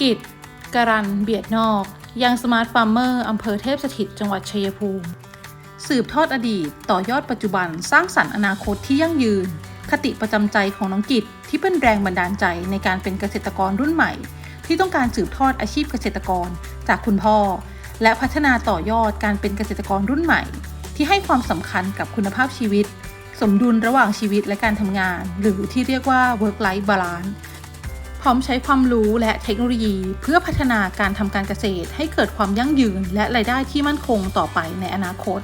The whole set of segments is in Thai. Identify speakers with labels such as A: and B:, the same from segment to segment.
A: กิจการัน เบียดนอก ยังสมาร์ทฟาร์มเมอร์อำเภอเทพสถิต จังหวัดชัยภูมิ สืบทอดอดีต ต่อยอดปัจจุบัน สร้างสรรค์อนาคตที่ยั่งยืน คติประจำใจของน้องกิจที่เป็นแรงบันดาลใจในการเป็นเกษตรกรรุ่นใหม่ ที่ต้องการสืบทอดอาชีพเกษตรกรจากคุณพ่อ และพัฒนาต่อยอดการเป็นเกษตรกรรุ่นใหม่ ที่ให้ความสำคัญกับคุณภาพชีวิต สมดุลระหว่างชีวิตและการทำงาน หรือที่เรียกว่า work life balance พร้อมใช้ความรู้และเทคโนโลยี เพื่อพัฒนาการทำการเกษตร ให้เกิดความยั่งยืน และรายได้ที่มั่นคงต่อไปในอนาคต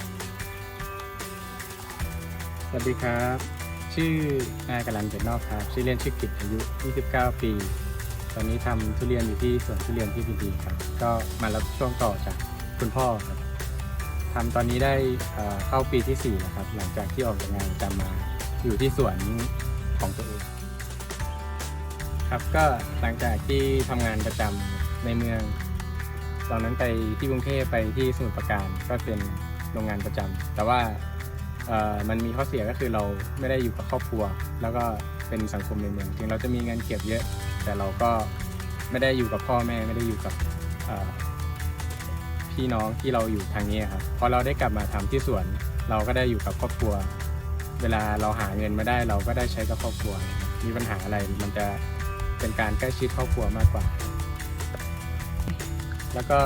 B: สวัสดีครับ ชื่อนายกรันเป็ดนอกครับ ชื่อเล่นชื่อกิจอายุ 29 ปี ตอนนี้ทำทุเรียนอยู่ที่สวนทุเรียนที่พีดีครับ ก็มารับช่วงต่อจากคุณพ่อครับ ทำตอนนี้ได้เข้าปีที่4แล้วครับ หลังจากที่ออกจากงานประจำมาอยู่ที่สวนของตัวเองครับก็หลังจากที่ทำงานประจำในเมือง ตอนนั้นไปที่กรุงเทพไปที่สมุทรปราการก็เป็นโรงงานประจำแต่ว่ามันมีข้อเสียก็คือเราไม่ได้อยู่กับครอบครัว แล้วก็เป็นสังคมในเมือง ถึงเราจะมีเงินเก็บเยอะ แต่เราก็ไม่ได้อยู่กับพ่อแม่ไม่ได้อยู่กับ พี่น้องที่เราอยู่ทางนี้ครับพอเราได้กลับมาทำที่สวน เราก็ได้อยู่กับครอบครัว เวลาเราหาเงินมาได้เราก็ได้ใช้กับครอบครัว มีปัญหาอะไรมันจะเป็นการใกล้ชิดครอบครัวมากกว่า แล้วก็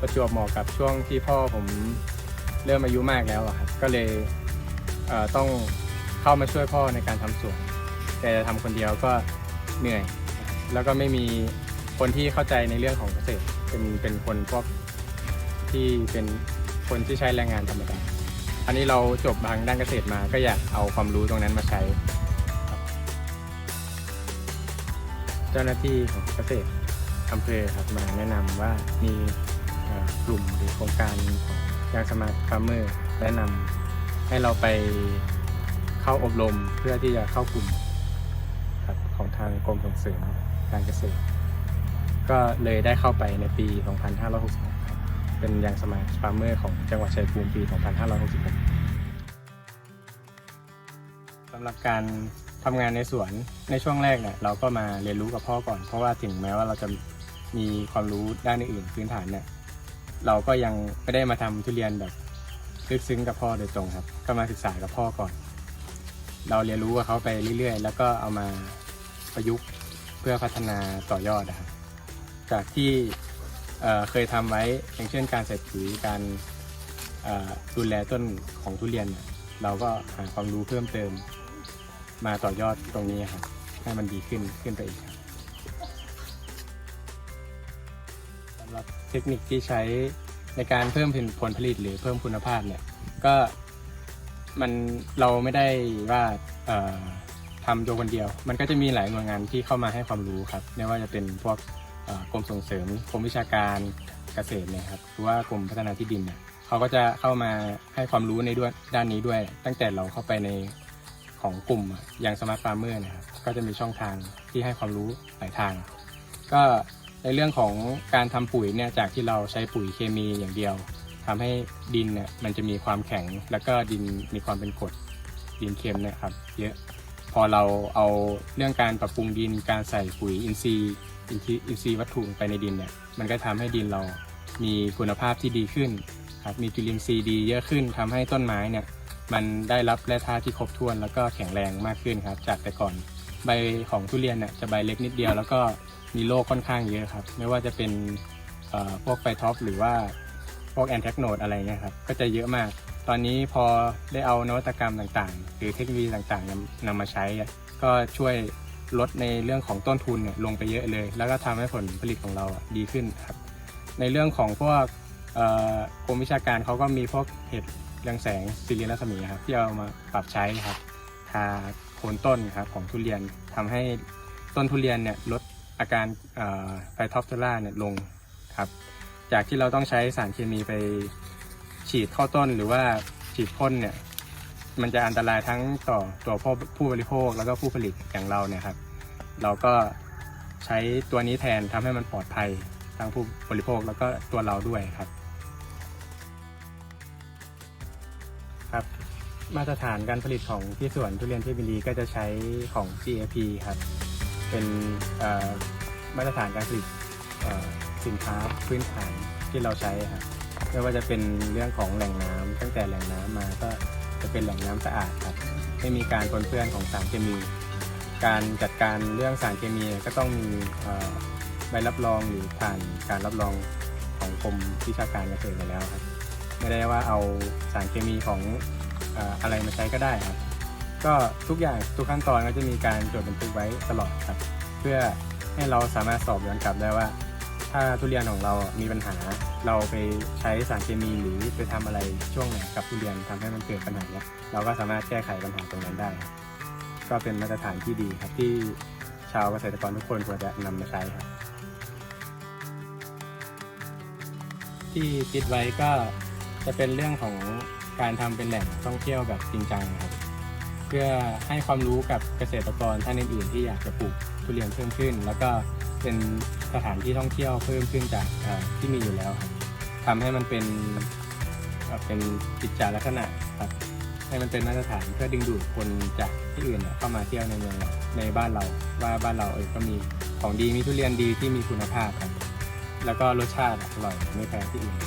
B: ประจวบเหมาะกับช่วงที่พ่อผมเริ่มอายุมากแล้วครับก็เลยเต้องเข้ามาช่วยพ่อในการทำสวน แต่จะทำคนเดียวก็เหนื่อย แล้วก็ไม่มีคนที่เข้าใจในเรื่องของเกษตรเป็นเป็นคนพวก ที่เป็นคนที่ใช้แรงงานธรรมดา อันนี้เราจบทางด้านเกษตรมาก็อยากเอาความรู้ตรงนั้นมาใช้ เจ้าหน้าที่ของเกษตรอำเภอครับมาแนะนำว่ามีกลุ่มหรือโครงการของยางสมาร์ทฟาร์มเมอร์แนะนำให้เราไปเข้าอบรมเพื่อที่จะเข้ากลุ่มครับของทางกรมส่งเสริมการเกษตร ก็เลยได้เข้าไปในปี 2566ครับ เป็นยางสมาร์ทฟาร์มเมอร์ของจังหวัดชัยภูมิปี 2566สำหรับการทำงานในสวนในช่วงแรกเนี่ยเราก็มาเรียนรู้กับพ่อก่อน เพราะว่าถึงแม้ว่าเราจะมีความรู้ด้านอื่นพื้นฐานเนี่ยเราก็ยังไม่ได้มาทำทุเรียนแบบลึกซึ้งกับพ่อโดยตรงครับ ก็มาศึกษากับพ่อก่อน เราเรียนรู้กับเขาไปเรื่อยๆ แล้วก็เอามาประยุกต์เพื่อพัฒนาต่อยอดนะครับจากที่ เเคยทำไว้อย่างเช่นการใส่ปุ๋ยการดูแลต้นของทุเรียน เราก็หาความรู้เพิ่มเติม มาต่อยอดตรงนี้ครับให้มันดีขึ้นขึ้นไปอีกครับสำหรับเทคนิคที่ใช้ในการเพิ่มผลผลิตหรือเพิ่มคุณภาพเนี่ยก็มันเราไม่ได้ว่าทำตัวคนเดียว มันก็จะมีหลายหน่วยงานที่เข้ามาให้ความรู้ครับไม่ว่าจะเป็นพวก กรมส่งเสริมกรมวิชาการเกษตรเนี่ยครับหรือว่ากรมพัฒนาที่ดินเนี่ยเขาก็จะเข้ามาให้ความรู้ในด้วยด้านนี้ด้วย ตั้งแต่เราเข้าไปในของกลุ่มอย่างสมาร์ทฟาร์มเมอร์นะครับก็จะมีช่องทางที่ให้ความรู้หลายทาง ก็ในเรื่องของการทำปุ๋ยเนี่ยจากที่เราใช้ปุ๋ยเคมีอย่างเดียวทำให้ดินเนี่ยมันจะมีความแข็ง แล้วก็ดินมีความเป็นกรดดินเค็มเนี่ยครับเยอะ พอเราเอาเรื่องการปรับปรุงดินการใส่ปุ๋ยอินทรีย์อินทรีย์อินทรีย์วัตถุลงไปในดินเนี่ยมันก็ทำให้ดินเรามีคุณภาพที่ดีขึ้นครับมีจุลินทรีย์ดีเยอะขึ้นทำให้ต้นไม้เนี่ยมันได้รับแร่ธาตุที่ครบถ้วน แล้วก็แข็งแรงมากขึ้นครับ จากแต่ก่อนใบของทุเรียนเนี่ยจะใบเล็กนิดเดียว แล้วก็มีโรคค่อนข้างเยอะครับ ไม่ว่าจะเป็นพวกไฟท็อปหรือว่าพวกแอนแทกโนดอะไรเงี้ยครับก็จะเยอะมาก ตอนนี้พอได้เอานวัตกรรมต่างๆ หรือเทคโนโลยีต่างๆนำนำมาใช้ ก็ช่วยลดในเรื่องของต้นทุนเนี่ยลงไปเยอะเลย แล้วก็ทำให้ผลผลิตของเราดีขึ้นครับ ในเรื่องของพวกกรมวิชาการเขาก็มีพวกเห็ดเรืองแสงซิลินรัศมีครับที่เอามาปรับใช้ครับทาโคนต้นครับของทุเรียนทำให้ต้นทุเรียนเนี่ยลดอาการไฟท็อปเทล่าเนี่ยลงครับ จากที่เราต้องใช้สารเคมีไป ฉีดเข้าต้นหรือว่าฉีดพ่นเนี่ยมันจะอันตรายทั้งต่อตัวผู้บริโภคแล้วก็ผู้ผลิตอย่างเราเนี่ยครับ เราก็ใช้ตัวนี้แทนทำให้มันปลอดภัยทั้งผู้บริโภคแล้วก็ตัวเราด้วยครับ ครับ มาตรฐานการผลิตของที่สวนทุเรียนที่บิลีก็จะใช้ของ GAP ครับ เป็นมาตรฐานการผลิตสินค้าพื้นฐานที่เราใช้ครับ ไม่ว่าจะเป็นเรื่องของแหล่งน้ำตั้งแต่แหล่งน้ำมาก็จะเป็นแหล่งน้ำสะอาดครับไม่มีการปนเปื้อนของสารเคมี การจัดการเรื่องสารเคมีก็ต้องมีใบรับรองหรือผ่านการรับรองของกรมวิชาการเกษตรไปแล้วครับ ไม่ได้ว่าเอาสารเคมีของอะไรมาใช้ก็ได้ครับ ก็ทุกอย่างทุกขั้นตอนก็จะมีการจดบันทึกไว้ตลอดครับ เพื่อให้เราสามารถสอบย้อนกลับได้ว่า ถ้าทุเรียนของเรามีปัญหา เราไปใช้สารเคมีหรือไปทำอะไรช่วงไหนกับทุเรียนทำให้มันเกิดปัญหาเนี้ยเราก็สามารถแก้ไขปัญหาตรงนั้นได้ครับก็เป็นมาตรฐานที่ดีครับที่ชาวเกษตรกรทุกคนควรจะนำมาใช้ครับ ที่คิดไว้ก็จะเป็นเรื่องของการทำเป็นแหล่งท่องเที่ยวแบบจริงจังครับเพื่อให้ความรู้กับเกษตรกรท่านอื่นๆที่อยากจะปลูกทุเรียนเพิ่มขึ้น แล้วก็เป็น สถานที่ท่องเที่ยวเพิ่มขึ้นจากที่มีอยู่แล้วครับทำให้มันเป็นเป็นกิจจาลักษณะครับให้มันเป็นมาตรฐานเพื่อดึงดูดคนจากที่อื่นเข้ามาเที่ยวในเมืองในบ้านเราว่าบ้านเราเออก็มีของดีมีทุเรียนดีที่มีคุณภาพครับแล้วก็รสชาติอร่อยไม่แพ้ที่อื่นค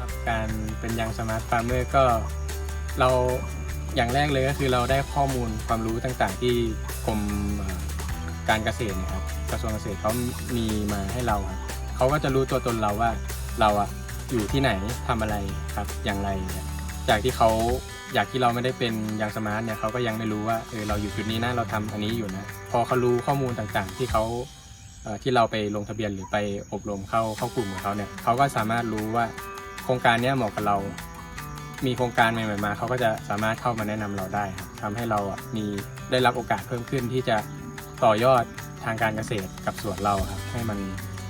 B: รับการเป็นยังสมาร์ทฟาร์มเมอร์ก็เราอย่างแรกเลยก็คือเราได้ข้อมูลความรู้ต่างๆที่ กรมการเกษตรนะครับกระทรวงเกษตรเขามีมาให้เราครับเขาก็จะรู้ตัวตนเราว่าเราอะอยู่ที่ไหนทำอะไรครับอย่างไรเนี่ยจากที่เขาอยากที่เราไม่ได้เป็นยังสมาร์ทเนี่ยเขาก็ยังไม่รู้ว่าเออเราอยู่จุดนี้นะเราทำอันนี้อยู่นะพอเขารู้ข้อมูลต่างๆ ที่เขาที่เราไปลงทะเบียนหรือไปอบรมเข้าเข้ากลุ่มของเขาเนี่ยเขาก็สามารถรู้ว่าโครงการนี้เหมาะกับเรา มีโครงการใหม่ๆมาเขาก็จะสามารถเข้ามาแนะนำเราได้ครับทำให้เราอะมีได้รับโอกาสเพิ่มขึ้นที่จะต่อยอดทางการเกษตรกับสวนเราครับให้มัน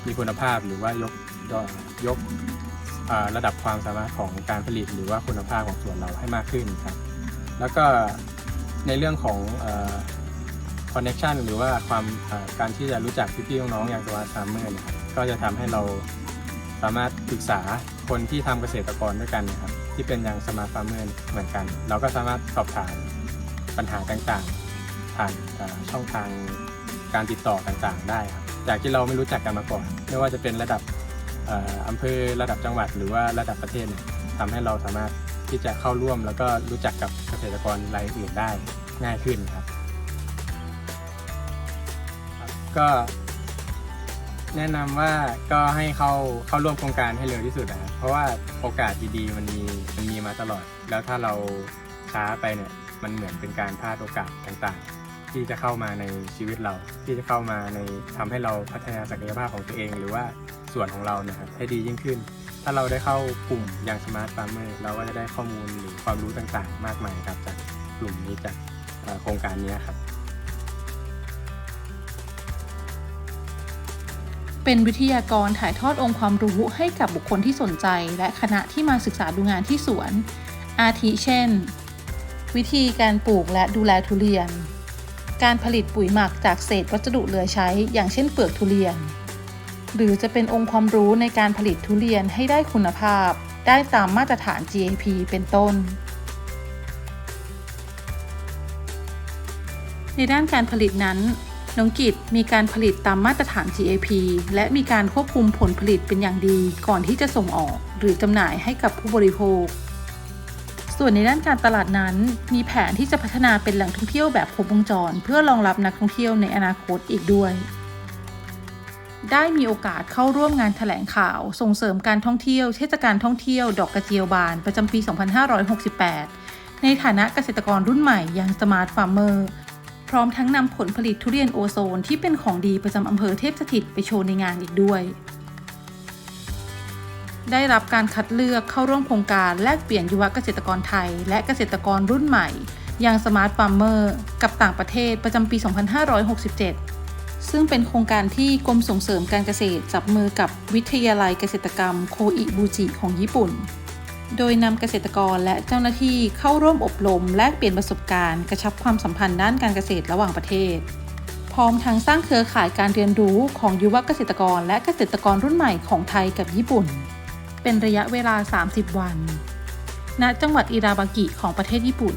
B: มีคุณภาพหรือว่ายกยอดยกระดับความสามารถของการผลิตหรือว่าคุณภาพของสวนเราให้มากขึ้นครับ แล้วก็ในเรื่องของคอนเน็ชันหรือว่าความการที่จะรู้จักพี่ๆน้องๆอย่างสวัสดิ์ซามเมอร์นะครับก็จะทำให้เราสามารถปรึกษาคนที่ทำเกษตรกรด้วยกันนะครับ ที่เป็นอย่างสมาร์ทฟาร์มเมอร์เหมือนกัน เราก็สามารถสอบถามปัญหาต่างๆ ผ่านช่องทางการติดต่อต่างๆ ได้ครับจากที่เราไม่รู้จักกันมาก่อน ไม่ว่าจะเป็นระดับอำเภอระดับจังหวัดหรือว่าระดับประเทศเนี่ยทำให้เราสามารถที่จะเข้าร่วมแล้วก็รู้จักกับเกษตรกรรายอื่นได้ง่ายขึ้นครับ ก็ แนะนำว่าก็ให้เข้าเข้าร่วมโครงการให้เร็วที่สุดนะครับเพราะว่าโอกาสดีๆมันมีมันมีมาตลอด แล้วถ้าเราช้าไปเนี่ยมันเหมือนเป็นการพลาดโอกาสต่างๆ ที่จะเข้ามาในชีวิตเรา ที่จะเข้ามาในทำให้เราพัฒนาศักยภาพของตัวเอง หรือว่าส่วนของเรานะครับให้ดียิ่งขึ้น ถ้าเราได้เข้ากลุ่มอย่างสมาร์ทฟาร์มเมอร์เราก็จะได้ข้อมูลหรือความรู้ต่างๆ มากมายครับจากกลุ่มนี้จากโครงการนี้ครับ
A: เป็นวิทยากรถ่ายทอดองค์ความรู้ให้กับบุคคลที่สนใจ และคณะที่มาศึกษาดูงานที่สวน อาทิเช่น วิธีการปลูกและดูแลทุเรียน การผลิตปุ๋ยหมักจากเศษวัสดุเหลือใช้ อย่างเช่นเปลือกทุเรียน หรือจะเป็นองค์ความรู้ในการผลิตทุเรียนให้ได้คุณภาพ ได้ตามมาตรฐาน GAP เป็นต้น ในด้านการผลิตนั้น น้องกิจมีการผลิตตามมาตรฐาน GAP และมีการควบคุมผลผลิตเป็นอย่างดีก่อนที่จะส่งออก หรือจำหน่ายให้กับผู้บริโภค ส่วนในด้านการตลาดนั้น มีแผนที่จะพัฒนาเป็นแหล่งท่องเที่ยวแบบครบวงจร เพื่อรองรับนักท่องเที่ยวในอนาคตอีกด้วยได้มีโอกาสเข้าร่วมงานแถลงข่าว ส่งเสริมการท่องเที่ยว เทศกาลท่องเที่ยว ดอกกระเจียวบาน ประจำปี 2568 ในฐานะเกษตรกรรุ่นใหม่อย่างสมาร์ทฟาร์มเมอร์ พร้อมทั้งนำผลผลิตทุเรียนโอโซนที่เป็นของดีประจำอำเภอเทพสถิตไปโชว์ในงานอีกด้วย ได้รับการคัดเลือกเข้าร่วมโครงการแลกเปลี่ยนยุวเกษตรกรไทย และเกษตรกรรุ่นใหม่อย่างสมาร์ทฟาร์มเมอร์กับต่างประเทศประจำปี 2567 ซึ่งเป็นโครงการที่กรมส่งเสริมการเกษตรจับมือกับวิทยาลัยเกษตรกรรมโคอิบูจิของญี่ปุ่น โดยนำเกษตรกรและเจ้าหน้าที่เข้าร่วมอบรม แลกเปลี่ยนประสบการณ์ กระชับความสัมพันธ์ด้านการเกษตรระหว่างประเทศ พร้อมทั้งสร้างเครือข่ายการเรียนรู้ของยุวเกษตรกร และเกษตรกรรุ่นใหม่ของไทยกับญี่ปุ่น เป็นระยะเวลา 30 วัน ณ จังหวัดอิราบากิของประเทศญี่ปุ่น